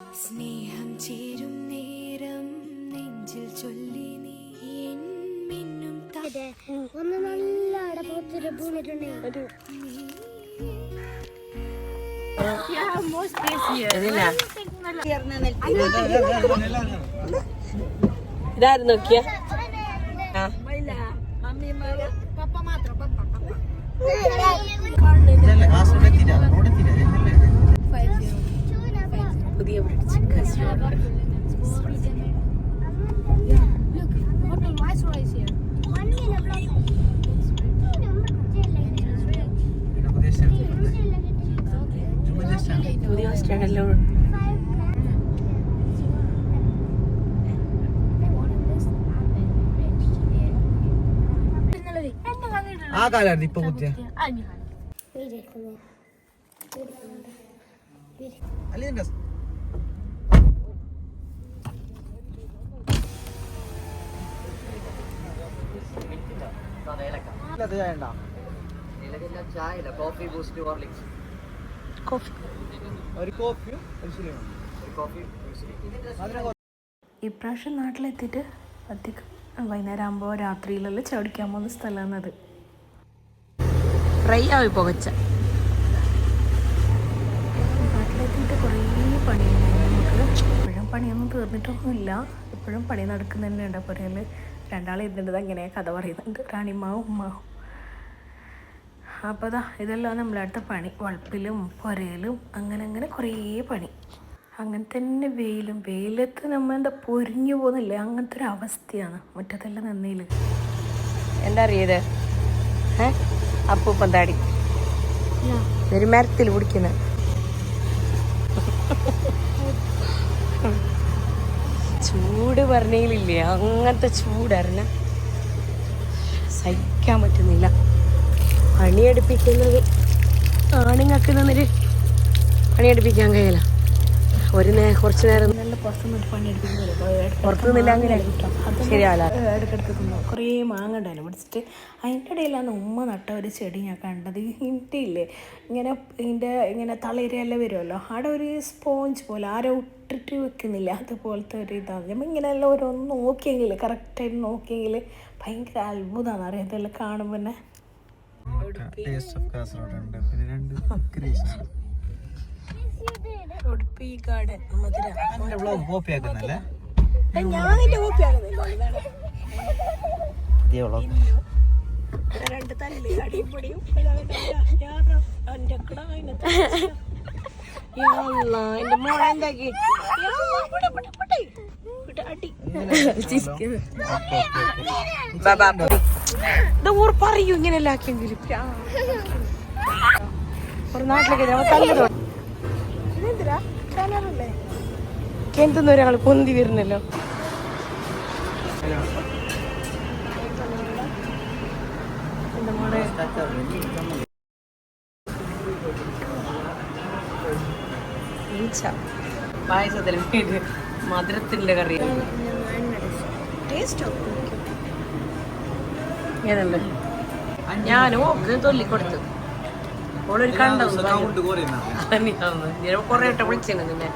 സ്നേഹം ചേരും നേരം നെഞ്ചിൽ ചൊല്ലി നീ എൻ മിന്നും ഒന്ന് നല്ല അടപ്പത്തിട്ട് പൂണിട്ടുണ്ടെങ്കിൽ ഇതാരും നോക്കിയ? പുതിയ ബ്രിഡ്ജ് പുതിയ സ്റ്റാൻഡല്ലോ ആ കാലായിരുന്നു ഇപ്പൊ കുത്തിയ അല്ലേ ചായ ഉണ്ടോ? കോഫി. ഒരു കോഫിയും ഒരു ശരിയാണ് ഇപ്രാവശ്യം നാട്ടിലെത്തിയിട്ട് അധികം വൈകുന്നേരം ആകുമ്പോൾ രാത്രിയിലെല്ലാം ചവിടിക്കാൻ പോകുന്ന സ്ഥലമാണത്. ഫ്രൈ ആയി പുകച്ച. നാട്ടിലെത്തിയിട്ട് കുറേ പണി നമുക്ക് ഇപ്പോഴും പണിയൊന്നും തീർന്നിട്ടൊന്നുമില്ല. ഇപ്പോഴും പണി നടക്കുന്നതന്നെ നടക്കുന്നുണ്ട് പുരയിൽ രണ്ടാൾ ഇരുന്നിട്ട് അങ്ങനെ കഥ പറയുന്നുണ്ട് റാണിമാവും ഉമ്മാവും. അപ്പോൾ അതാ ഇതെല്ലാം നമ്മളെ അടുത്ത പണി. വളപ്പിലും പുരയിലും അങ്ങനെ അങ്ങനെ കുറേ പണി. അങ്ങനെ തന്നെ വെയിലും വെയിലത്ത് നമ്മൾ എന്താ പൊരിഞ്ഞു പോകുന്നില്ല? അങ്ങനത്തെ ഒരു അവസ്ഥയാണ് മുറ്റത്തെല്ലാം നന്ദിയിൽ എന്താ അറിയത്? ഏ? അപ്പൂപ്പം താടി. ഒരു മരത്തിൽ പിടിക്കുന്നത് ചൂട് പറഞ്ഞില്ലേ അങ്ങനത്തെ ചൂടറിഞ്ഞ സഹിക്കാൻ പറ്റുന്നില്ല. പണിയെടുപ്പിക്കുന്നത്? ആണുങ്ങൾക്ക് നിന്നൊരു പണിയെടുപ്പിക്കാൻ കഴിയില്ല. ഒരു നേ കുറച്ച് നേരം പുറത്തു നിന്നില്ല അങ്ങനെ ശരിയാവില്ല. കുറേ മാങ്ങ ഉണ്ടായാലും പിടിച്ചിട്ട് അതിന്റെ ഇടയിലാണ് ഉമ്മ നട്ട ഒരു ചെടി ഞാൻ കണ്ടത്. ഇതിന്റെ ഇല്ലേ? ഇങ്ങനെ ഇതിന്റെ ഇങ്ങനെ തളിരയെല്ലാം വരുമല്ലോ? അവിടെ ഒരു സ്പോഞ്ച് പോലെ ആരോ ഇട്ടിട്ട് വെക്കുന്നില്ല. അതുപോലത്തെ ഒരു ഇതാണ്. നമ്മൾ ഇങ്ങനെ എല്ലാം ഓരോന്ന് നോക്കിയെങ്കിൽ കറക്റ്റായിട്ട് നോക്കിയെങ്കിൽ ഭയങ്കര അത്ഭുതമാണ്. അറിയാം ഇതെല്ലാം കാണുമ്പോൾ തന്നെ. ടേസ്റ്റ് ഓഫ് കാസർഗോഡ് ഉണ്ട് പിന്നെ രണ്ട് ക്രീസ് ഉടുപ്പി ഗാർഡൻ മധുര എന്റെ വ്ളോഗ് കോപ്പി ആക്കുന്നല്ലേ ഞാൻ നിന്റെ കോപ്പി ആക്കുന്നില്ല രണ്ട് തല്ല്. അടിപൊളിയും. എന്റെ മോളെ എന്താക്കി ഊർ പറയൂ ഇങ്ങനെയല്ല ആക്കിയെങ്കിലും? ഒരു നാട്ടിലേക്ക് ഒരാൾ പൊന്തി വരുന്നല്ലോ. ഈ ചാ ഈച്ച പായസത്തിന് വേണ്ടി മധുരത്തിന്റെ കറി. ടേസ്റ്റോ ഇങ്ങനല്ലേ ഞാൻ ഓക്ക് തൊല്ലിക്കൊടുത്തു. ഓളൊരു കൗണ്ട് കൊറേ വട്ടം വിളിച്ചിരുന്നു നിന്നെ.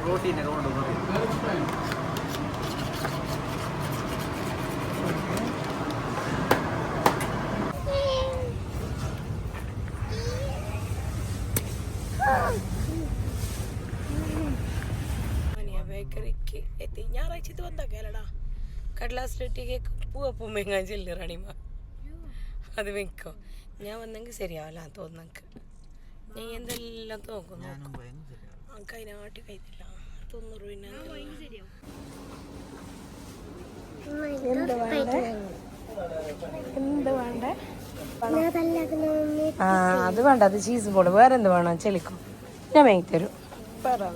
ബേക്കറിക്ക് എത്തി ഞായറാഴ്ച ഇത് വന്നാ കേളടാ. കടലാസിലിട്ടേക്ക് പൂവപ്പം മേങ്ങാൻ ചെല്ലു റാണിമ അത് വെക്കോ. ഞാൻ വന്നെങ്കിൽ ശരിയാവില്ല തോന്നക്ക് ഞാൻ എന്തെല്ലാം തോക്കും അതിനാട്ടി കഴിയില്ല തൊണ്ണൂറ് പിന്നെ എന്ത് വേണ്ടേ? എന്ത് വേണ്ടേ? ആ അത് വേണ്ട. അത് ചീസ് ബോൾ വേറെ എന്ത് വേണം? ചെലിക്കും ഞാൻ വാങ്ങി തരും വേറെ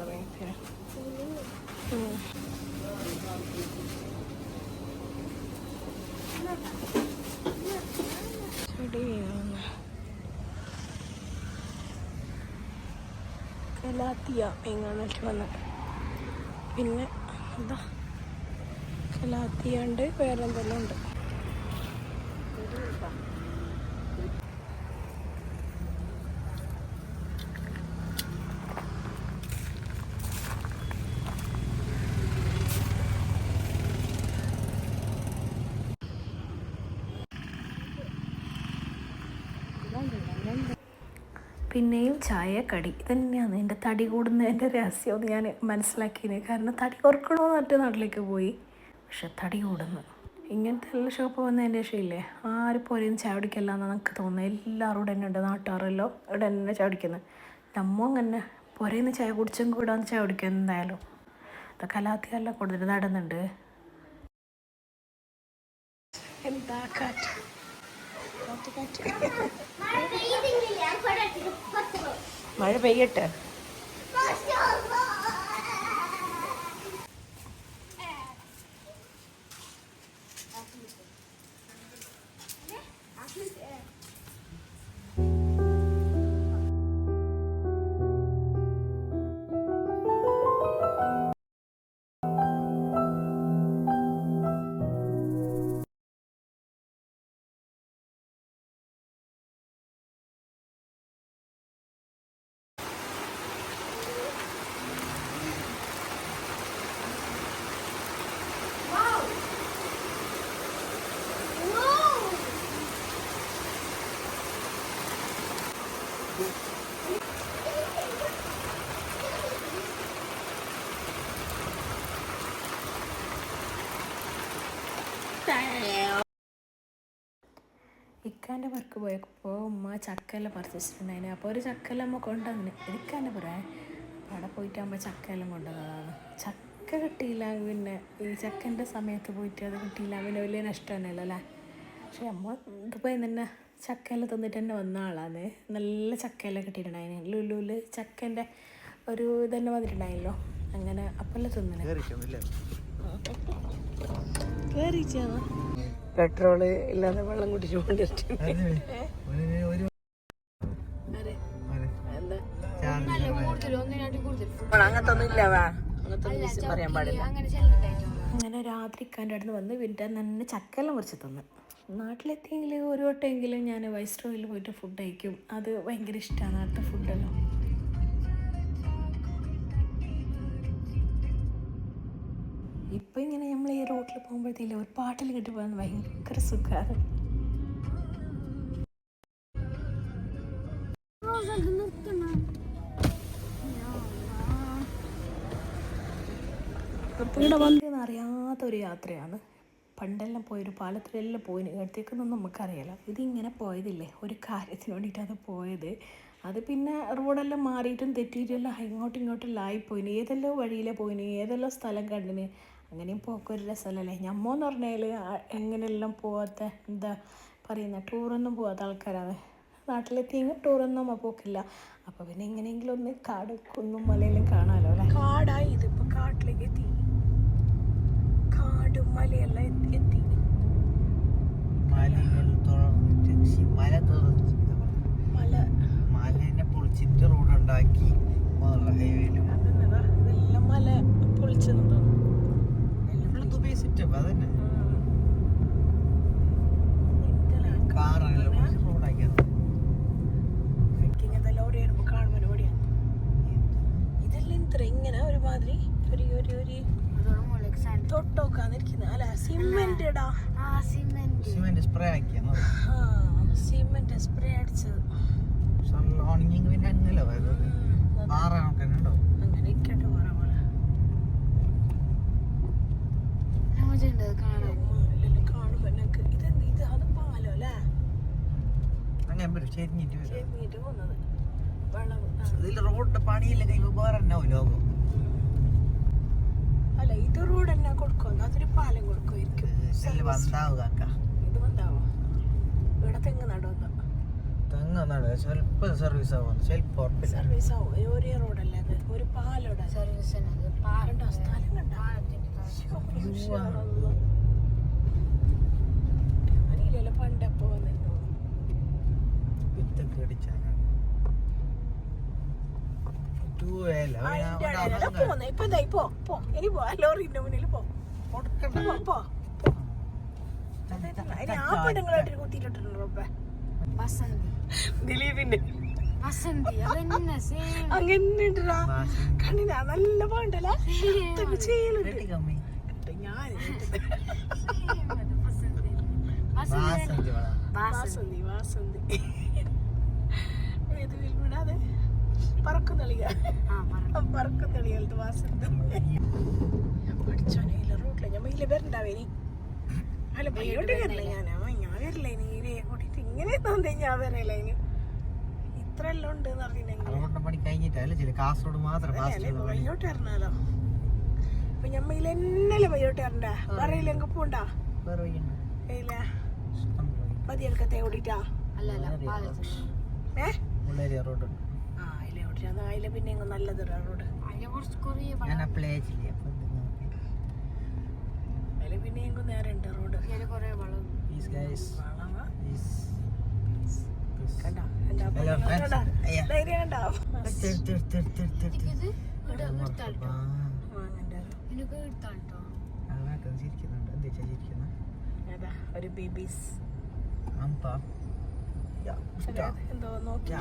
കലാത്തിയ എങ്ങാന്നിട്ട് വന്നത്. പിന്നെ എന്താ? കലാത്തിയ ഉണ്ട് വേറെ എന്തെല്ലാം ഉണ്ട്. പിന്നെയും ചായ കടി ഇതന്നെയാണ് എന്റെ തടി കൂടുന്നതിന്റെ രഹസ്യം ഞാൻ മനസ്സിലാക്കിയത്. കാരണം തടി കുറക്കണമെന്ന് മറ്റേ നാട്ടിലേക്ക് പോയി. പക്ഷെ തടി കൂടുന്നു. ഇങ്ങനത്തെ എല്ലാ ഷോപ്പ് വന്നതിന്റെ ശേഷമില്ലേ? ആരും പോലെയും ചായ കുടിക്കില്ല എന്നാണ് എനിക്ക് തോന്നുന്നത്. എല്ലാവരും ഇവിടെ തന്നെ ഉണ്ട്. നാട്ടുകാരെല്ലോ ഇവിടെ തന്നെ ചായ കുടിക്കുന്നത്. നമ്മ അങ്ങനെ. പുരയിന്ന് ചായ കുടിച്ചും കൂടാന്ന് ചായ കുടിക്കുന്നത് എന്തായാലും. അല്ലാത്തല്ല കൂടുതൽ നടന്നുണ്ട് എന്താ കാറ്റ്? കാറ്റ് കാറ്റ്. മഴ പെയ്യട്ടെ? ഇക്കാന്റെ വർക്ക് പോയപ്പോൾ ഉമ്മ ചക്കയെല്ലാം പറിച്ചിട്ടുണ്ടായിന്. അപ്പോൾ ഒരു ചക്കയെല്ലാം അമ്മ കൊണ്ടുവന്നിന് പുറേ പറയാൻ അവിടെ അമ്മ ചക്കയെല്ലാം കൊണ്ടുവന്നതാണ്. ചക്ക കിട്ടിയില്ല പിന്നെ ഈ ചക്കന്റെ സമയത്ത് പോയിട്ട് അത് കിട്ടിയില്ല. പിന്നെ വലിയ നഷ്ടം തന്നെയല്ലോ അല്ലേ? പക്ഷേ അമ്മ ദുബായിൽ തന്നെ ചക്കയെല്ലാം തന്നിട്ട് തന്നെ വന്ന ആളാണ്. നല്ല ചക്കയെല്ലാം കിട്ടിയിട്ടുണ്ടായിന്. ലുലുൽ ചക്കന്റെ ഒരു ഇതന്നെ വന്നിട്ടുണ്ടായല്ലോ. അങ്ങനെ അപ്പോൾ കേറിക്കൊന്നില്ല കയറിച്ചാണ് പെട്രോൾ ഇല്ലാതെ വെള്ളം കുടിച്ചു അങ്ങനത്തെ ഒന്നും ഇല്ല. വാ. അങ്ങനത്തെ പറയാൻ പാടില്ല. അങ്ങനെ രാത്രി ഇക്കാന്റെ അടുത്ത് വന്ന് വീട്ടിൽ തന്നെ ചക്കെല്ലാം മുറിച്ച് തന്നു. നാട്ടിലെത്തിയെങ്കിൽ ഒരു വട്ടമെങ്കിലും ഞാൻ വൈസ്ട്രോയിൽ പോയിട്ട് ഫുഡ് കഴിക്കും. അത് ഭയങ്കര ഇഷ്ടമാണ് നാട്ടിലെ ഫുഡെല്ലാം ഇപ്പം ഇങ്ങനെ നമ്മൾ ഈ റോട്ടിൽ പോകുമ്പോഴത്തേക്കും ഒരു പാട്ടിൽ കിട്ടി പോകാൻ ഭയങ്കര സുഖമാണ് ഇവിടെ വന്നതെന്ന് അറിയാത്തൊരു യാത്രയാണ്. പണ്ടെല്ലാം പോയൊരു പാലത്തിലെല്ലാം പോയിന് ഇടത്തേക്കൊന്നും നമുക്കറിയില്ല. ഇതിങ്ങനെ പോയതില്ലേ? ഒരു കാര്യത്തിന് വേണ്ടിയിട്ടാണ് പോയത്. അത് പിന്നെ റോഡെല്ലാം മാറിയിട്ടും തെറ്റിയിട്ടും ഇങ്ങോട്ടും ഇങ്ങോട്ടും ആയിപ്പോയിന് ഏതെല്ലോ വഴിയിലെ പോയിന്. ഏതെല്ലോ സ്ഥലം കണ്ടിന്. അങ്ങനെയും പോക്കൊരു രസമല്ലേ ഞമ്മോന്ന് പറഞ്ഞാൽ എങ്ങനെയെല്ലാം പോവാത്ത എന്താ പറയുന്ന? ടൂറൊന്നും പോവാത്ത ആൾക്കാരാണ്. നാട്ടിലെത്തിയെങ്കിൽ ടൂറൊന്നും നമ്മ പോക്കില്ല. അപ്പോൾ പിന്നെ എങ്ങനെയെങ്കിലും ഒന്ന് കാട് കുന്നും മലയെല്ലാം കാണാമല്ലോ അല്ലേ? കാടായി ഇതിപ്പോ കാട്ടിലേക്ക് എത്തി. കാടും മലയെല്ലാം എത്തി- എത്തി. മലകൾ തുറന്നിട്ട്. മല തുറന്നിട്ട്. മല പൊളിച്ചിട്ട് റോഡ് ഉണ്ടാക്കി ഹൈവേയിലും ദുബൈ സെറ്റപ്പ് അതന്നെ. കാറെല്ലാം റോഡാക്കിയത് ഇങ്ങനെ ഒരുമാതിരി ഒരു ഒരു ഒരു തൊട്ടോക്കാന്നിരിക്കുന്ന അല്ല സിമെന്റ് ഇടാ സിമെന്റ്. സ്പ്രേ ആക്കിയാണ് ആ സിമെന്റ് സ്പ്രേ അടിച്ചത് ഉണങ്ങി പിന്നെ അങ്ങനല്ല വരുന്നത് ആറ് കണക്കന്നെ ഉണ്ടാവും അങ്ങനെ ഇക്കട്ടെ പറ പോലെ ഇല്ലല്ലോ കാണുമ്പോ ഞങ്ങക്ക് ഇതെന്ത് ഇത് അത് പാലോ അല്ലേ അങ്ങനെ വരും ചെരിഞ്ഞിട്ട് വരും ചെരിഞ്ഞിട്ട് പോകുന്നത് വെള്ളം ആ. ഇതിൽ റോഡിന്റെ പണിയില്ല കഴിയുമ്പോ വേറെ തന്നെ ലോകം. അല്ല ഇത് റോഡ് തന്നെ കൊടുക്കും? അതൊരു പാലം കൊടുക്കുമായിരിക്കും ഇവിടെ തെങ്ങ് നടുന്ന തെങ്ങ് നട സ്വല്പ സർവീസ് സ്വല്പ ഉറപ്പില്ല. സർവീസ് ആവും. ഒരേ റോഡല്ലേ അത്? ഒരു പാലോടെ കണ്ടോ സ്ഥലം കണ്ടോ. പണ്ടപ്പോ വന്നിട്ടോ വിത്തൊക്കെ അടിച്ചാണ് ലോറിന്റെ മുന്നിൽ പോ. ആ പെണ്ണുങ്ങളായിട്ട് കുത്തിയിട്ടുണ്ടല്ലോ റബ്ബേ. ദിലീപിന്റെ. അങ്ങനെ ഉണ്ടടാ കണ്ണിനാ നല്ല പാണ്ടല്ലേ? ചെയ്യലുണ്ട് കമ്മി. ഞാൻ വാസന്തി വാസന്തി. വാസന്തി ഏത് പറക്കും അല്ലാതെ പറക്കുന്നിളിക. പറക്കുന്നിളികളുടെ വാസം പഠിച്ചോനെ ഇല്ല റൂട്ടിൽ. ഞാൻ മയിൽ വരണ്ടാവേനി അല്ല പയ്യോട്ട് വരില്ല ഞാൻ ഞാൻ വരില്ല ഇനി. കൂട്ടിട്ട് ഇങ്ങനെ തോന്നി ഞാൻ വരില്ല ഇനി. ഇത്ര എല്ലാം ഉണ്ട് എന്ന് പണി ചില കാസർഗോഡ് മാത്രം പയ്യോട്ട് വരണല്ലോ. അപ്പൊ ഞാൻ മയിൽ എന്നല്ലേ മയിലോട്ട് വരണ്ട പറയില്ലെങ്കിൽ പോണ്ടാ ഇല്ല. ഇഷ്ടം പോലെ. ഓടിട്ടാ ഏ? മുള്ളേരിയ റോഡ് ആ അതിലെ പിന്നെ ഇങ്ങ് നല്ലത് റോഡ് ഞാൻ അപ്ലൈ അപ്പൊ അതിലെ പിന്നെ ഇങ്ങ് നേരെ ഉണ്ട്? റോഡ്. ധൈര്യം വാങ്ങണ്ട ചിരിക്കുന്നുണ്ട്. എന്താ ചിരിക്കുന്ന? ഏതാ? ഒരു ബേബീസ്. എന്തോ നോക്കി.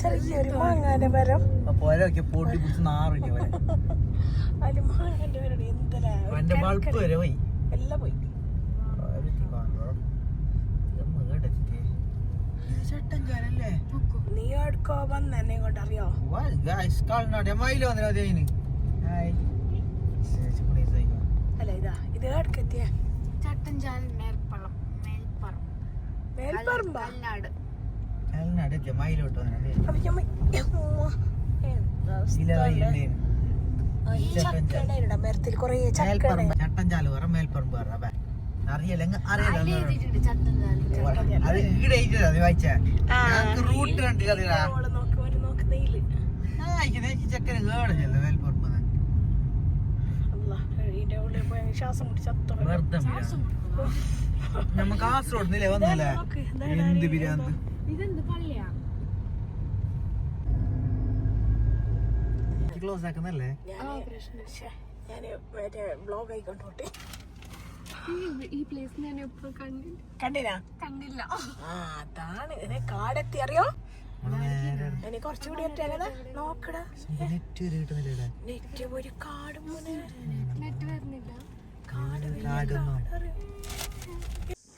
ചെറിയൊരു മാങ്ങാന്റെ മരം. പോരൊക്കെ പൊട്ടി പിടിച്ച് നാറിഞ്ഞ പോലെ അതിൽ മാങ്ങാന്റെ മരം എന്തരാ ഒരു എന്റെ ബൾബ് കിടക്കൽ. വരെ പോയി. എല്ലാം പോയി. നീ എടുക്കോ വന്നെന്നെ കൊണ്ടറിയോ മയിൽ വന്നില്ല അതേ അതിന് ഹായ് അല്ല ഇതാ ചട്ടഞ്ചാൽ മേൽപ്പള്ളം മേൽപ്പറം മേൽപ്പറമ്പാ? എത്തിയ മയിലോട്ട് മരത്തിൽ കൊറേ ചട്ടഞ്ചാൽ പറ മേൽപ്പറമ്പ് അറിയില്ല ചട്ടഞ്ചാൽ അത് ഈടെ എഴുതിയതാ നീ വായിച്ച? റൂട്ട് കണ്ടില്ല ചെക്കന് കേടഞ്ഞല്ലോ മേൽപ്പറമ്പ് അല്ലാ ഇതിന്റെ ഉള്ളിൽ പോയി ശ്വാസം നമ്മ കാസർഗോഡ് വന്നല്ലേ? എന്ത് ബിരിയാണി ഇതെന്ത് പള്ളിയാ? ക്ലോസ് ആക്കുന്നല്ലേ ഞാൻ മറ്റേ ബ്ലോഗ് ആയിക്കൊണ്ടോട്ടെ ഈ പ്ലേസ് ഞാൻ കണ്ടില്ല. കണ്ടില്ല? ആ അതാണ്. ഇതിനെ കാടെത്തി അറിയോ? ഇനി കുറച്ചുകൂടി നോക്കടാ. നെറ്റ് വരെ കിട്ടുന്നില്ല നെറ്റ് ഒരു കാട് മോനെ കാടൊന്നും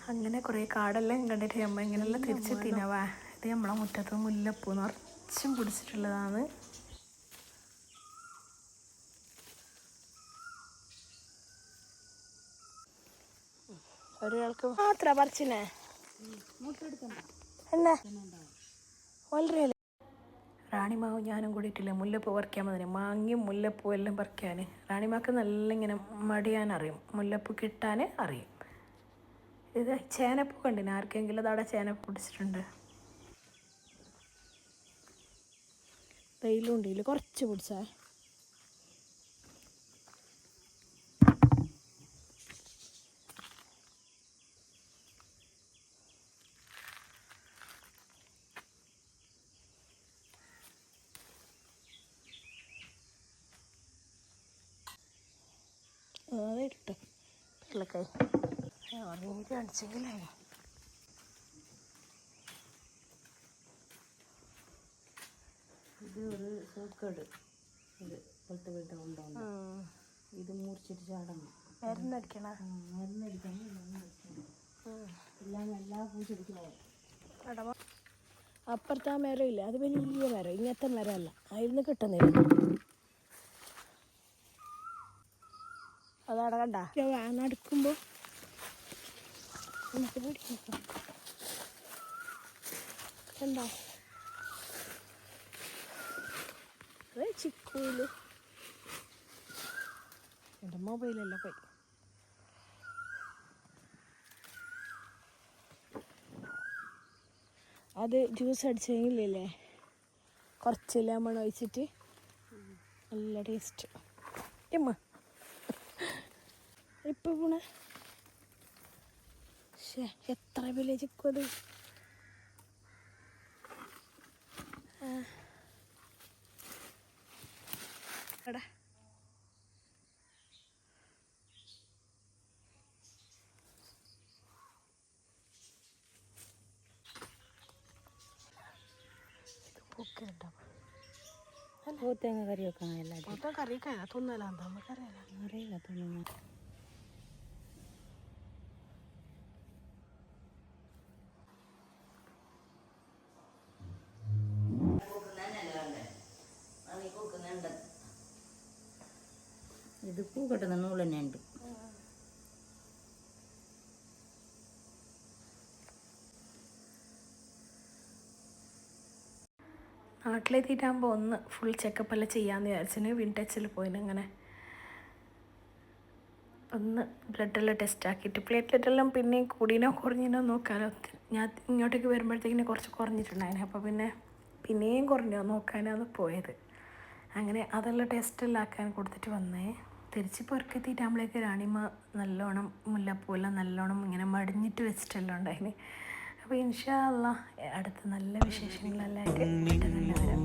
അങ്ങനെ കുറേ കാടെല്ലാം കണ്ടിട്ട് നമ്മൾ ഇങ്ങനെല്ലാം തിന്നവാ. ഇത് നമ്മളെ മുറ്റത്ത് മുല്ലപ്പൂ നിറച്ചും പിടിച്ചിട്ടുള്ളതാണ്. ഒരാൾക്ക് മാത്ര പറിച്ചിനെ. എന്നാ? വളരെ റാണിമാവ് ഞാനും കൂടിയിട്ടില്ല? മുല്ലപ്പൂ പറിക്കാൻ മതി മാങ്ങിയും മുല്ലപ്പൂ എല്ലാം പറിക്കാൻ റാണിമാക്ക് നല്ല ഇങ്ങനെ മടിയാൻ അറിയും മുല്ലപ്പൂ കിട്ടാൻ അറിയും. ഇത് ചേനപ്പൂ കണ്ടിന്? ആർക്കെങ്കിലും അതവിടെ ചേനപ്പൂ പിടിച്ചിട്ടുണ്ട്? തൈലുണ്ട് ഇതിൽ കുറച്ച് പിടിച്ചാ ഇട്ട് പിള്ളക്കായി ഓറഞ്ച് കാണിച്ചെങ്കിലേ ഇത് ഒരു സൂക്കേട്. ഇത് പോലത്തെ വീട്ട കൊണ്ടുവന്നു ഇത് മുറിച്ചിട്ട് ചാടണം. മരുന്നടിക്കണ? മരുന്നടിക്കണം. എല്ലാം എല്ലാ പൂച്ചെടിക്കും അപ്പുറത്തെ ആ മരം ഇല്ല അത് വലിയ മരം. ഇങ്ങനത്തെ മരമല്ല. അതിന്ന് കിട്ടുന്നില്ല. അതവിടെ കണ്ട? നടക്കുമ്പോ നമുക്ക് പിടിക്കാം കണ്ടോ? ചിക്കൂൽ. എന്റെ മൊബൈലല്ല പോയി. അത് ജ്യൂസ് അടിച്ചെങ്കിലേ കുറച്ച് ലെമൺ ഒഴിച്ചിട്ട് നല്ല ടേസ്റ്റ്. എമ്മ ഇപ്പൊ പോണേ? ശേ എത്ര വില ചിക്കത്. എടാ. പൂത്തേങ്ങ കറി വെക്കാൻ? എല്ലാം മൊത്തം കറിയൊക്കെ തിന്നലാന്ന് നമുക്കറിയാലോ അറിയില്ല തോന്നുന്നു പൂ കെട്ടുന്ന നൂൽ തന്നെ ഉണ്ട്. നാട്ടിലെത്തിയിട്ടാകുമ്പോൾ ഒന്ന് ഫുൾ ചെക്കപ്പ് എല്ലാം ചെയ്യാമെന്ന് വിചാരിച്ചിന് വിൻടച്ചിൽ പോയിന് അങ്ങനെ ഒന്ന് ബ്ലഡെല്ലാം ടെസ്റ്റ് ആക്കിയിട്ട് പ്ലേറ്റ്ലെറ്റ് എല്ലാം പിന്നെയും കൂടിനോ കുറഞ്ഞിനോ നോക്കാനോ. ഞാൻ ഇങ്ങോട്ടേക്ക് വരുമ്പോഴത്തേക്കിനെ കുറച്ച് കുറഞ്ഞിട്ടുണ്ടായിന്. അപ്പോൾ പിന്നെ പിന്നെയും കുറഞ്ഞോ നോക്കാനാണ് പോയത്. അങ്ങനെ അതെല്ലാം ടെസ്റ്റെല്ലാം ആക്കാൻ കൊടുത്തിട്ട് വന്നേ. തിരിച്ച് പുറക്കെത്തിയിട്ടാകുമ്പോഴേക്ക് രാണിമ നല്ലോണം മുല്ലപ്പൂല നല്ലോണം ഇങ്ങനെ മടിഞ്ഞിട്ട് വെച്ചിട്ടല്ലോ ഉണ്ടായിന്. അപ്പോൾ ഇൻഷാ അല്ല അടുത്ത നല്ല വിശേഷങ്ങളെല്ലാം ആയിട്ട് വരാം.